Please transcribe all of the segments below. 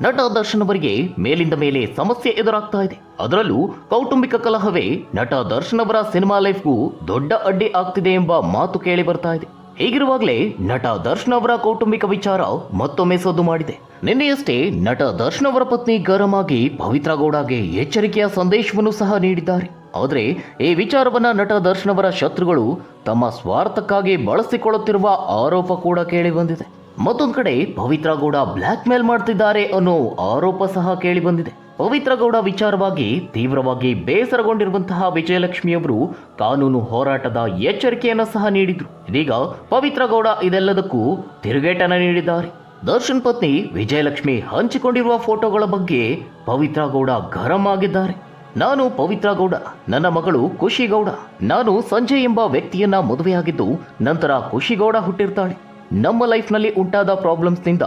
ನಟ ದರ್ಶನ್ ಅವರಿಗೆ ಮೇಲಿಂದ ಮೇಲೆ ಸಮಸ್ಯೆ ಎದುರಾಗ್ತಾ ಇದೆ. ಅದರಲ್ಲೂ ಕೌಟುಂಬಿಕ ಕಲಹವೇ ನಟ ದರ್ಶನ್ ಅವರ ಸಿನಿಮಾ ಲೈಫ್ಗೂ ದೊಡ್ಡ ಅಡ್ಡಿ ಆಗ್ತಿದೆ ಎಂಬ ಮಾತು ಕೇಳಿ ಬರ್ತಾ ಇದೆ. ಹೀಗಿರುವಾಗಲೇ ನಟ ದರ್ಶನ್ ಅವರ ಕೌಟುಂಬಿಕ ವಿಚಾರ ಮತ್ತೊಮ್ಮೆ ಸದ್ದು ಮಾಡಿದೆ. ನಿನ್ನೆಯಷ್ಟೇ ನಟ ದರ್ಶನ್ ಅವರ ಪತ್ನಿ ಗರಂ ಆಗಿ ಪವಿತ್ರ ಗೌಡಗೆ ಎಚ್ಚರಿಕೆಯ ಸಂದೇಶವನ್ನು ಸಹ ನೀಡಿದ್ದಾರೆ. ಆದರೆ ಈ ವಿಚಾರವನ್ನ ನಟ ದರ್ಶನ್ ಅವರ ಶತ್ರುಗಳು ತಮ್ಮ ಸ್ವಾರ್ಥಕ್ಕಾಗಿ ಬಳಸಿಕೊಳ್ಳುತ್ತಿರುವ ಆರೋಪ ಕೂಡ ಕೇಳಿ ಬಂದಿದೆ. ಮತ್ತೊಂದು ಕಡೆ ಪವಿತ್ರ ಗೌಡ ಬ್ಲ್ಯಾಕ್ ಮೇಲ್ ಮಾಡ್ತಿದ್ದಾರೆ ಅನ್ನೋ ಆರೋಪ ಸಹ ಕೇಳಿ ಬಂದಿದೆ. ಪವಿತ್ರ ಗೌಡ ವಿಚಾರವಾಗಿ ತೀವ್ರವಾಗಿ ಬೇಸರಗೊಂಡಿರುವಂತಹ ವಿಜಯಲಕ್ಷ್ಮಿಯವರು ಕಾನೂನು ಹೋರಾಟದ ಎಚ್ಚರಿಕೆಯನ್ನು ಸಹ ನೀಡಿದ್ರು. ಇದೀಗ ಪವಿತ್ರ ಗೌಡ ಇದೆಲ್ಲದಕ್ಕೂ ತಿರುಗೇಟನ ನೀಡಿದ್ದಾರೆ. ದರ್ಶನ್ ಪತ್ನಿ ವಿಜಯಲಕ್ಷ್ಮಿ ಹಂಚಿಕೊಂಡಿರುವ ಫೋಟೋಗಳ ಬಗ್ಗೆ ಪವಿತ್ರ ಗೌಡ ಗರಂ ಆಗಿದ್ದಾರೆ. ನಾನು ಪವಿತ್ರ ಗೌಡ, ನನ್ನ ಮಗಳು ಖುಷಿ ಗೌಡ, ನಾನು ಸಂಜಯ್ ಎಂಬ ವ್ಯಕ್ತಿಯನ್ನ ಮದುವೆಯಾಗಿದ್ದು ನಂತರ ಖುಷಿ ಗೌಡ ಹುಟ್ಟಿರ್ತಾಳೆ. ನಮ್ಮ ಲೈಫ್ನಲ್ಲಿ ಉಂಟಾದ ಪ್ರಾಬ್ಲಮ್ಸ್ನಿಂದ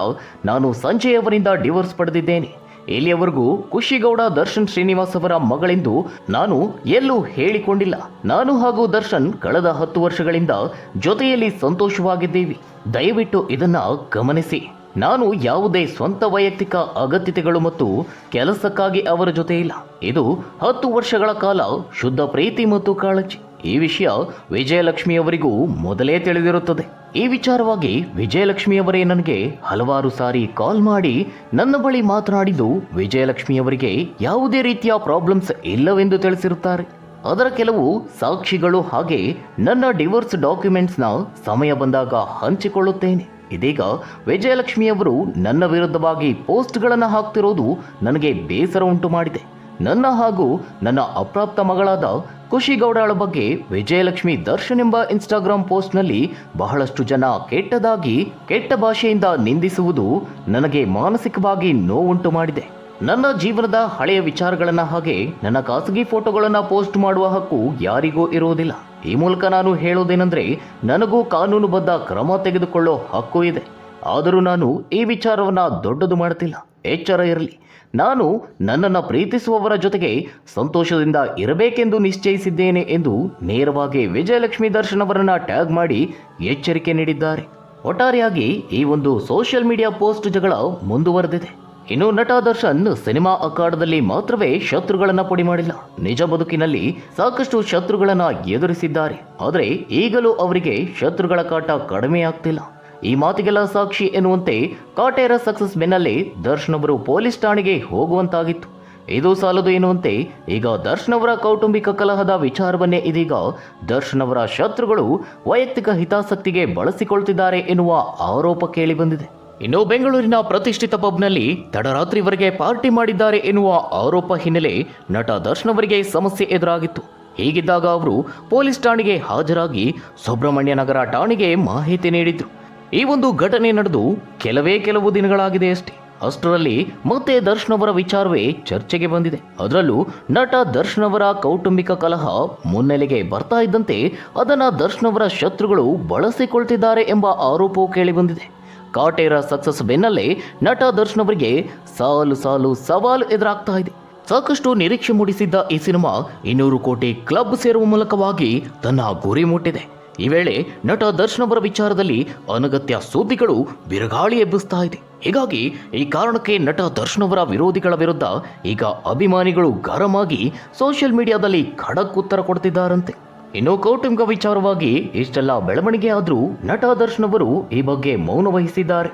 ನಾನು ಸಂಜಯ್ ಅವರಿಂದ ಡಿವೋರ್ಸ್ ಪಡೆದಿದ್ದೇನೆ. ಇಲ್ಲಿಯವರೆಗೂ ಖುಷಿಗೌಡ ದರ್ಶನ್ ಶ್ರೀನಿವಾಸ್ ಅವರ ಮಗಳೆಂದು ನಾನು ಎಲ್ಲೂ ಹೇಳಿಕೊಂಡಿಲ್ಲ. ನಾನು ಹಾಗೂ ದರ್ಶನ್ ಕಳೆದ ಹತ್ತು ವರ್ಷಗಳಿಂದ ಜೊತೆಯಲ್ಲಿ ಸಂತೋಷವಾಗಿದ್ದೀವಿ. ದಯವಿಟ್ಟು ಇದನ್ನ ಗಮನಿಸಿ. ನಾನು ಯಾವುದೇ ಸ್ವಂತ ವೈಯಕ್ತಿಕ ಅಗತ್ಯತೆಗಳು ಮತ್ತು ಕೆಲಸಕ್ಕಾಗಿ ಅವರ ಜೊತೆ ಇಲ್ಲ ಇದು ಹತ್ತು ವರ್ಷಗಳ ಕಾಲ ಶುದ್ಧ ಪ್ರೀತಿ ಮತ್ತು ಕಾಳಜಿ. ಈ ವಿಷಯ ವಿಜಯಲಕ್ಷ್ಮಿ ಅವರಿಗೂ ಮೊದಲೇ ತಿಳಿದಿರುತ್ತದೆ. ಈ ವಿಚಾರವಾಗಿ ವಿಜಯಲಕ್ಷ್ಮಿಯವರೇ ನನಗೆ ಹಲವಾರು ಸಾರಿ ಕಾಲ್ ಮಾಡಿ ನನ್ನ ಬಳಿ ಮಾತನಾಡಿದ್ದು ವಿಜಯಲಕ್ಷ್ಮಿಯವರಿಗೆ ಯಾವುದೇ ರೀತಿಯ ಪ್ರಾಬ್ಲಮ್ಸ್ ಇಲ್ಲವೆಂದು ತಿಳಿಸಿರುತ್ತಾರೆ. ಅದರ ಕೆಲವು ಸಾಕ್ಷಿಗಳು ಹಾಗೆ ನನ್ನ ಡಿವೋರ್ಸ್ ಡಾಕ್ಯುಮೆಂಟ್ಸ್ನ ಸಮಯ ಬಂದಾಗ ಹಂಚಿಕೊಳ್ಳುತ್ತೇನೆ. ಇದೀಗ ವಿಜಯಲಕ್ಷ್ಮಿಯವರು ನನ್ನ ವಿರುದ್ಧವಾಗಿ ಪೋಸ್ಟ್ಗಳನ್ನು ಹಾಕ್ತಿರೋದು ನನಗೆ ಬೇಸರ ಉಂಟು ಮಾಡಿದೆ. ನನ್ನ ಹಾಗೂ ನನ್ನ ಅಪ್ರಾಪ್ತ ಮಗಳಾದ ಖುಷಿಗೌಡಳ ಬಗ್ಗೆ ವಿಜಯಲಕ್ಷ್ಮಿ ದರ್ಶನ್ ಎಂಬ ಇನ್ಸ್ಟಾಗ್ರಾಂ ಪೋಸ್ಟ್ನಲ್ಲಿ ಬಹಳಷ್ಟು ಜನ ಕೆಟ್ಟದಾಗಿ, ಕೆಟ್ಟ ಭಾಷೆಯಿಂದ ನಿಂದಿಸುವುದು ನನಗೆ ಮಾನಸಿಕವಾಗಿ ನೋವುಂಟು ಮಾಡಿದೆ. ನನ್ನ ಜೀವನದ ಹಳೆಯ ವಿಚಾರಗಳನ್ನು ಹಾಗೆ ನನ್ನ ಖಾಸಗಿ ಫೋಟೋಗಳನ್ನು ಪೋಸ್ಟ್ ಮಾಡುವ ಹಕ್ಕು ಯಾರಿಗೂ ಇರುವುದಿಲ್ಲ. ಈ ಮೂಲಕ ನಾನು ಹೇಳೋದೇನೆಂದ್ರೆ, ನನಗೂ ಕಾನೂನುಬದ್ಧ ಕ್ರಮ ತೆಗೆದುಕೊಳ್ಳೋ ಹಕ್ಕು ಇದೆ. ಆದರೂ ನಾನು ಈ ವಿಚಾರವನ್ನ ದೊಡ್ಡದು ಮಾಡುತ್ತಿಲ್ಲ. ಎಚ್ಚರ ಇರಲಿ. ನಾನು ನನ್ನನ್ನು ಪ್ರೀತಿಸುವವರ ಜೊತೆಗೆ ಸಂತೋಷದಿಂದ ಇರಬೇಕೆಂದು ನಿಶ್ಚಯಿಸಿದ್ದೇನೆ ಎಂದು ನೇರವಾಗಿ ವಿಜಯಲಕ್ಷ್ಮಿ ದರ್ಶನ್ ಅವರನ್ನು ಟ್ಯಾಗ್ ಮಾಡಿ ಎಚ್ಚರಿಕೆ ನೀಡಿದ್ದಾರೆ. ಒಟ್ಟಾರೆಯಾಗಿ ಈ ಒಂದು ಸೋಷಿಯಲ್ ಮೀಡಿಯಾ ಪೋಸ್ಟ್ ಜಗಳ ಮುಂದುವರೆದಿದೆ. ಇನ್ನು ನಟ ದರ್ಶನ್ ಸಿನಿಮಾ ಅಖಾಡದಲ್ಲಿ ಮಾತ್ರವೇ ಶತ್ರುಗಳನ್ನು ಪುಡಿ ಮಾಡಿಲ್ಲ. ನಿಜ ಬದುಕಿನಲ್ಲಿ ಸಾಕಷ್ಟು ಶತ್ರುಗಳನ್ನು ಎದುರಿಸಿದ್ದಾರೆ. ಆದರೆ ಈಗಲೂ ಅವರಿಗೆ ಶತ್ರುಗಳ ಕಾಟ ಕಡಿಮೆ ಆಗ್ತಿಲ್ಲ. ಈ ಮಾತಿಗೆಲ್ಲ ಸಾಕ್ಷಿ ಎನ್ನುವಂತೆ ಕಾಟೇರ ಸಕ್ಸಸ್ ಬೆನ್ನಲ್ಲೇ ದರ್ಶನ್ ಅವರು ಪೊಲೀಸ್ ಠಾಣೆಗೆ ಹೋಗುವಂತಾಗಿತ್ತು. ಇದು ಸಾಲದು ಎನ್ನುವಂತೆ ಈಗ ದರ್ಶನ್ ಅವರ ಕೌಟುಂಬಿಕ ಕಲಹದ ವಿಚಾರವನ್ನೇ ಇದೀಗ ದರ್ಶನ್ ಅವರ ಶತ್ರುಗಳು ವೈಯಕ್ತಿಕ ಹಿತಾಸಕ್ತಿಗೆ ಬಳಸಿಕೊಳ್ತಿದ್ದಾರೆ ಎನ್ನುವ ಆರೋಪ ಕೇಳಿ ಬಂದಿದೆ. ಇನ್ನು ಬೆಂಗಳೂರಿನ ಪ್ರತಿಷ್ಠಿತ ಪಬ್ನಲ್ಲಿ ತಡರಾತ್ರಿವರೆಗೆ ಪಾರ್ಟಿ ಮಾಡಿದ್ದಾರೆ ಎನ್ನುವ ಆರೋಪ ಹಿನ್ನೆಲೆ ನಟ ದರ್ಶನ್ ಅವರಿಗೆ ಸಮಸ್ಯೆ ಎದುರಾಗಿತ್ತು. ಹೀಗಿದ್ದಾಗ ಅವರು ಪೊಲೀಸ್ ಠಾಣೆಗೆ ಹಾಜರಾಗಿ ಸುಬ್ರಹ್ಮಣ್ಯ ನಗರ ಠಾಣೆಗೆ ಮಾಹಿತಿ ನೀಡಿದ್ರು. ಈ ಒಂದು ಘಟನೆ ನಡೆದು ಕೆಲವೇ ಕೆಲವು ದಿನಗಳಾಗಿದೆ ಅಷ್ಟೇ. ಅಷ್ಟರಲ್ಲಿ ಮತ್ತೆ ದರ್ಶನ್ ಅವರ ವಿಚಾರವೇ ಚರ್ಚೆಗೆ ಬಂದಿದೆ. ಅದರಲ್ಲೂ ನಟ ದರ್ಶನ್ ಅವರ ಕೌಟುಂಬಿಕ ಕಲಹ ಮುನ್ನೆಲೆಗೆ ಬರ್ತಾ ಇದ್ದಂತೆ ಅದನ್ನ ದರ್ಶನ್ ಅವರ ಶತ್ರುಗಳು ಬಳಸಿಕೊಳ್ತಿದ್ದಾರೆ ಎಂಬ ಆರೋಪವು ಕೇಳಿಬಂದಿದೆ ಕಾಟೇರ ಸಕ್ಸಸ್ ಬೆನ್ನಲ್ಲೇ ನಟ ದರ್ಶನ್ ಅವರಿಗೆ ಸಾಲು ಸಾಲು ಸವಾಲು ಎದುರಾಗ್ತಾ ಇದೆ. ಸಾಕಷ್ಟು ನಿರೀಕ್ಷೆ ಮೂಡಿಸಿದ್ದ ಈ ಸಿನಿಮಾ ಇನ್ನೂರು ಕೋಟಿ ಕ್ಲಬ್ ಸೇರುವ ಮೂಲಕವಾಗಿ ತನ್ನ ಗುರಿ ಮುಟ್ಟಿದೆ. ಈ ವೇಳೆ ನಟ ದರ್ಶನ್ ಅವರ ವಿಚಾರದಲ್ಲಿ ಅನಗತ್ಯ ಸುದ್ದಿಗಳು ಬಿರುಗಾಳಿ ಎಬ್ಬಿಸ್ತಾ ಇದೆ. ಹೀಗಾಗಿ ಈ ಕಾರಣಕ್ಕೆ ನಟ ದರ್ಶನ್ ಅವರ ವಿರೋಧಿಗಳ ವಿರುದ್ಧ ಈಗ ಅಭಿಮಾನಿಗಳು ಗರಂ ಆಗಿ ಸೋಷಿಯಲ್ ಮೀಡಿಯಾದಲ್ಲಿ ಖಡಕ್ ಉತ್ತರ ಕೊಡ್ತಿದ್ದಾರಂತೆ. ಇನ್ನು ಕೌಟುಂಬಿಕ ವಿಚಾರವಾಗಿ ಇಷ್ಟೆಲ್ಲ ಬೆಳವಣಿಗೆ ಆದರೂ ನಟ ದರ್ಶನ್ ಅವರು ಈ ಬಗ್ಗೆ ಮೌನ ವಹಿಸಿದ್ದಾರೆ.